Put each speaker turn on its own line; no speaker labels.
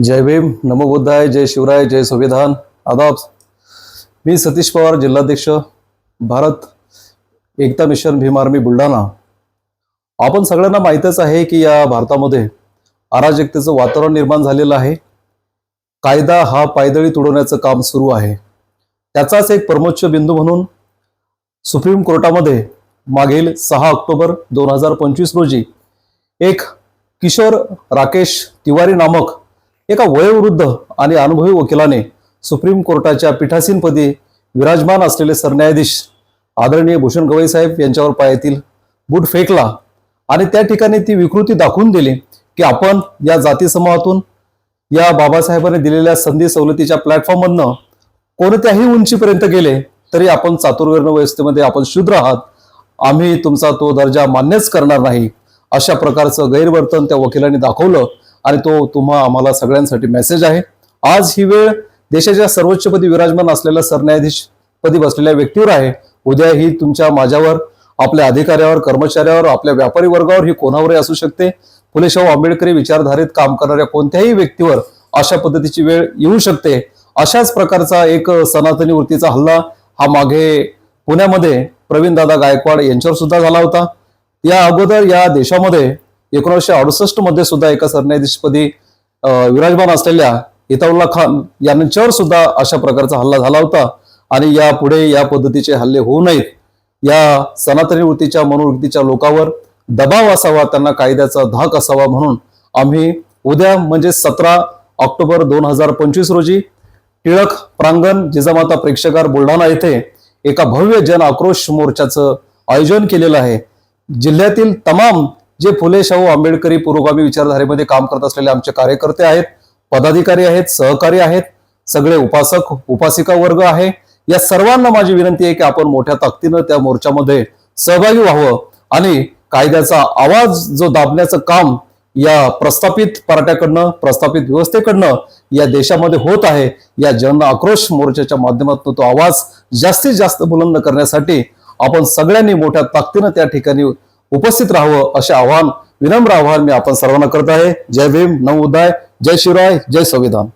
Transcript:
जय भीम नमो बुद्धाय जय शिवराय जय संविधान आदाब। मी सतीश पवार जिल्हाध्यक्ष भारत एकता मिशन भीम आर्मी बुलढाणा. आपण सगळ्यांना माहीतच आहे की या भारतामध्ये अराजकतेचं वातावरण निर्माण झालेलं आहे. कायदा हा पायदळी तुडवण्याचं काम सुरू आहे. त्याचाच एक परमोच्च बिंदू म्हणून सुप्रीम कोर्टामध्ये मागील सहा ऑक्टोबर दोन हजार पंचवीस रोजी एक किशोर राकेश तिवारी नामक एका वयोवृद्ध आणि अनुभवी वकिलाने सुप्रीम कोर्टाच्या पीठासीनपदी विराजमान असलेले सरन्यायाधीश आदरणीय भूषण गवई साहेब यांच्यावर पायातील बूट फेकला आणि त्या ठिकाणी ती विकृती दाखवून दिली की आपण या जाती समूहातून या बाबासाहेबांनी दिलेल्या संधी सवलतीच्या प्लॅटफॉर्ममधनं कोणत्याही उंचीपर्यंत गेले तरी आपण चातुर्वर्ण व्यवस्थेमध्ये आपण शूद्र आहात. आम्ही तुमचा तो दर्जा मान्यच करणार नाही. अशा प्रकारचं गैरवर्तन त्या वकिलांनी दाखवलं. आणि तो तुम्हा आम्हाला सगळ्यांसाठी मेसेज आहे. आज ही वेळ देशाच्या सर्वोच्चपदी विराजमान असलेल्या सरन्यायाधीश पदी बसलेल्या व्यक्तीवर आहे. उद्या ही तुमच्या माझ्यावर आपल्या अधिकाऱ्यावर कर्मचाऱ्यावर आपल्या व्यापारी वर्गावर ही कोणावरही असू शकते. फुले शाहू आंबेडकरी विचारधारेत काम करणाऱ्या कोणत्याही व्यक्तीवर अशा पद्धतीची वेळ येऊ शकते. अशाच प्रकारचा एक सनातनी वृत्तीचा हल्ला हा मागे पुण्यामध्ये प्रवीण दादा गायकवाड यांच्यावर सुद्धा झाला होता. या अगोदर या देशामध्ये एकोणीसशे अडुसष्टमध्ये सुद्धा एका सरन्यायाधीशपदी विराजमान असलेल्या इताउल्ला खान यांच्यावर सुद्धा अशा प्रकारचा हल्ला झाला होता. आणि यापुढे या पद्धतीचे हल्ले होऊ नयेत. या सनातनी वृत्तीच्या मनोवृत्तीच्या लोकांवर दबाव असावा त्यांना कायद्याचा धाक असावा म्हणून आम्ही उद्या म्हणजे सतरा ऑक्टोबर दोन हजार पंचवीस रोजी टिळक प्रांगण जिजामाता प्रेक्षकार बुलढाणा येथे एका भव्य जन आक्रोश मोर्चाचं आयोजन केलेलं आहे. जिल्ह्यातील तमाम जे फुले शाहू आंबेडकरी पुरोगामी विचारधारेमध्ये काम करत असलेले आमचे कार्यकर्ते आहेत पदाधिकारी आहेत सहकारी आहेत सगळे उपासक उपासिका वर्ग आहे. या सर्वांना माझी विनंती आहे की आपण मोठ्या ताकदीनं त्या मोर्चामध्ये सहभागी व्हावं आणि कायद्याचा आवाज जो दाबण्याचं काम या प्रस्थापित पार्ट्याकडनं प्रस्थापित व्यवस्थेकडनं या देशामध्ये होत आहे या जन आक्रोश मोर्चाच्या माध्यमातून तो आवाज जास्तीत जास्त बुलंद करण्यासाठी आपण सगळ्यांनी मोठ्या ताकदीनं त्या ठिकाणी उपस्थित राहावं असे आवाहन विनम्र आवाहन मी आपण सर्वांना करत आहे. जय भीम नव उदय जय शिवराय जय संविधान.